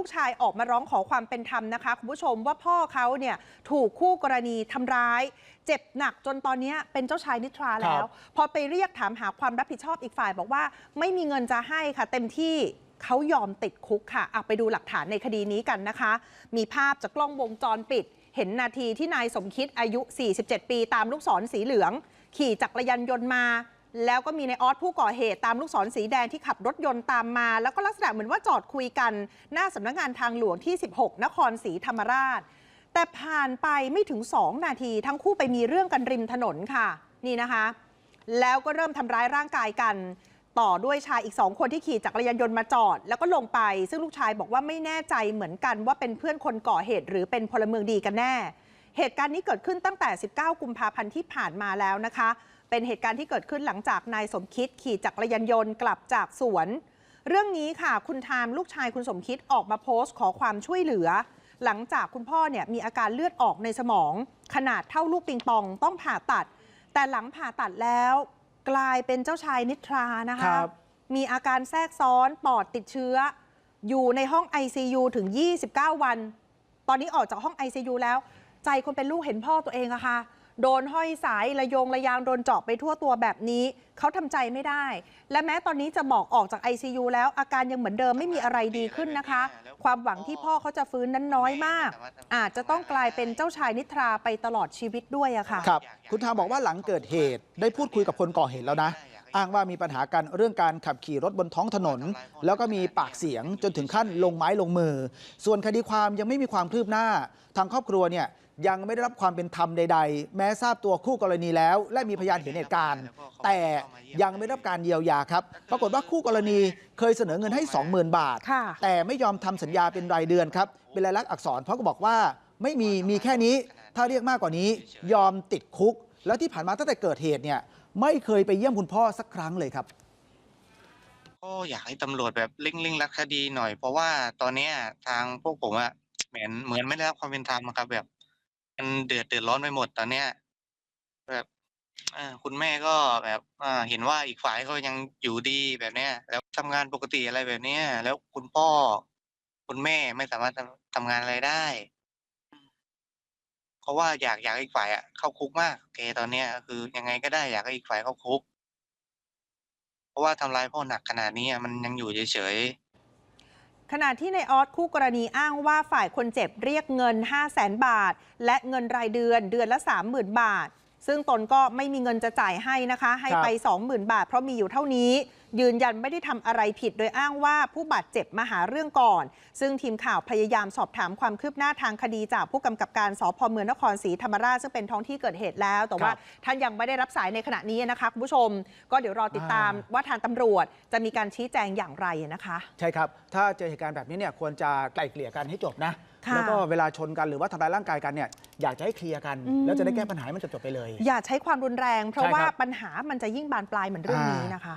ลูกชายออกมาร้องขอความเป็นธรรมนะคะคุณผู้ชมว่าพ่อเขาเนี่ยถูกคู่กรณีทำร้าย เจ็บหนักจนตอนเนี้ยเป็นเจ้าชายนิทราแล้ว พอไปเรียกถามหาความรับผิดชอบอีกฝ่าย บอกว่าไม่มีเงินจะให้ค่ะ เต็มที่เขายอมติดคุกค่ะอะไปดูหลักฐานในคดีนี้กันนะคะ มีภาพจากกล้องวงจรปิด เห็นนาทีที่นายสมคิดอายุ 47 ปี ตามลูกศรสีเหลือง ขี่จักรยานยนต์มา แล้วก็มีในออสผู้ก่อเหตุตามลูกศรสีแดงที่ขับรถยนต์ตามมา แล้วก็ลักษณะเหมือนว่าจอดคุยกัน หน้าสำนักงานทางหลวงที่ 16 นครศรีธรรมราช แต่ผ่านไปไม่ถึง 2 นาที ทั้งคู่ไปมีเรื่องกันริมถนนค่ะ นี่นะคะ แล้วก็เริ่มทำร้ายร่างกายกัน ต่อด้วยชายอีกสองคนที่ขี่จักรยานยนต์มาจอด แล้วก็ลงไป ซึ่งลูกชายบอกว่าไม่แน่ใจเหมือนกันว่าเป็นเพื่อนคนก่อเหตุ หรือเป็นพลเมืองดีกันแน่ เหตุการณ์นี้เกิดขึ้นตั้งแต่ 19 กุมภาพันธ์ที่ผ่านมาแล้วนะคะ เป็นเหตุการณ์ที่เกิดขึ้นหลังจากนายสมคิดขี่จักรยานยนต์กลับจากสวน เรื่องนี้ค่ะ คุณทามลูกชายคุณสมคิดออกมาโพสต์ขอความช่วยเหลือ หลังจากคุณพ่อเนี่ยมีอาการเลือดออกในสมอง ขนาดเท่าลูกปิงปองต้องผ่าตัด แต่หลังผ่าตัดแล้ว กลายเป็นเจ้าชายนิทรานะคคะรับมีอาการแทรกซ้อนปอดติดเชื้อ อยู่ในห้อง ICU ถึง 29 วัน ตอนนี้ออกจากห้อง ICU แล้ว ใจคนเป็นลูกเห็นพ่อตัวเองอะค่ะ โดนห้อยสายระยงระยางโดนเจาะไปทั่วตัวแบบนี้ เขาทำใจไม่ได้ และแม้ตอนนี้จะบอกออกจาก ICU แล้วอาการยังเหมือนเดิมไม่มีอะไรดีขึ้นนะคะ ความหวังที่พ่อเขาจะฟื้นนั้นน้อยมาก อาจจะต้องกลายเป็นเจ้าชายนิทราไปตลอดชีวิตด้วยอะค่ะครับคุณทามบอกว่าหลังเกิดเหตุได้พูดคุยกับคนก่อเหตุแล้วนะอ้างว่ามีปัญหากันเรื่องการขับขี่รถบนท้องถนน แล้วก็มีปากเสียงจนถึงขั้นลงไม้ลงมือ ส่วนคดีความยังไม่มีความคืบหน้า ทางครอบครัวเนี่ย ยังไม่ได้รับความเป็นธรรมใด ๆ แม้ทราบตัวคู่กรณีแล้ว และมีพยานเห็นเหตุการณ์ แต่ยังไม่ได้รับการเยียวยาครับ ปรากฏว่าคู่กรณีเคยเสนอเงินให้ 20,000 บาทค่ะแต่ไม่ยอมทำสัญญาเป็นรายเดือนครับ เป็นลายลักษณ์อักษรเพราะก็บอกว่าไม่มีมีแค่นี้ ถ้าเรียกมากกว่านี้ ยอมติดคุก แล้วที่ผ่านมาตั้งแต่เกิดเหตุเนี่ยไม่เคยไปเยี่ยมคุณพ่อสักครั้งเลยครับก็อยากให้ตำรวจแบบเร่งเร่งรัดคดีหน่อย เพราะว่าตอนเนี้ยทางพวกผมอะเหมือนเหมือนไม่ได้รับความเป็นธรรมอะครับแบบ มันเดือดเดือดร้อนไปหมดตอนเนี้ยแบบคุณแม่ก็แบบเห็นว่าอีกฝ่ายเขายังอยู่ดีแบบเนี้ย แล้วทำงานปกติอะไรแบบเนี้ย แล้วคุณพ่อ คุณแม่ไม่สามารถทำทำงานอะไรได้ เพราะว่าอยากอยากอีกฝ่ายอะเข้าคุกมากแกตอนเนี้ยคือยังไงก็ได้อยากให้อีกฝ่ายเข้าคุก เพราะว่าทำร้ายพ่อหนักขนาดนี้มันยังอยู่เฉย ขณะที่ในออสคู่กรณีอ้างว่าฝ่ายคนเจ็บเรียกเงิน 5 0 0แสนบาท และเงินรายเดือนเดือนละ 30,000 บาท ซึ่งตนก็ไม่มีเงินจะจ่ายให้นะคะ ให้ไป 20,000 บาท เพราะมีอยู่เท่านี้ยืนยันไม่ได้ทำอะไรผิดโดยอ้างว่าผู้บาดเจ็บมาหาเรื่องก่อน ซึ่งทีมข่าวพยายามสอบถามความคืบหน้าทางคดีจากผู้กำกับการสพเมืองนครศรีธรรมราชซึ่งเป็นท้องที่เกิดเหตุแล้ว แต่ว่าครับท่านยังไม่ได้รับสายในขณะนี้นะคะคุณผู้ชม ก็เดี๋ยวรอติดตามว่าทางตำรวจจะมีการชี้แจงอย่างไรนะคะ ใช่ครับ ถ้าเจอเหตุการณ์แบบนี้เนี่ยควรจะไกล่เกลี่ยกันให้จบนะค่ะแล้วก็เวลาชนกันหรือว่าทำร้ายร่างกายกันเนี่ยอยากจะให้เคลียร์กันอืมแล้วจะได้แก้ปัญหาให้มันจบๆไปเลย อย่าใช้ความรุนแรง เพราะใช่ว่าครับปัญหามันจะยิ่งบานปลายเหมือนเรื่องนี้นะคะ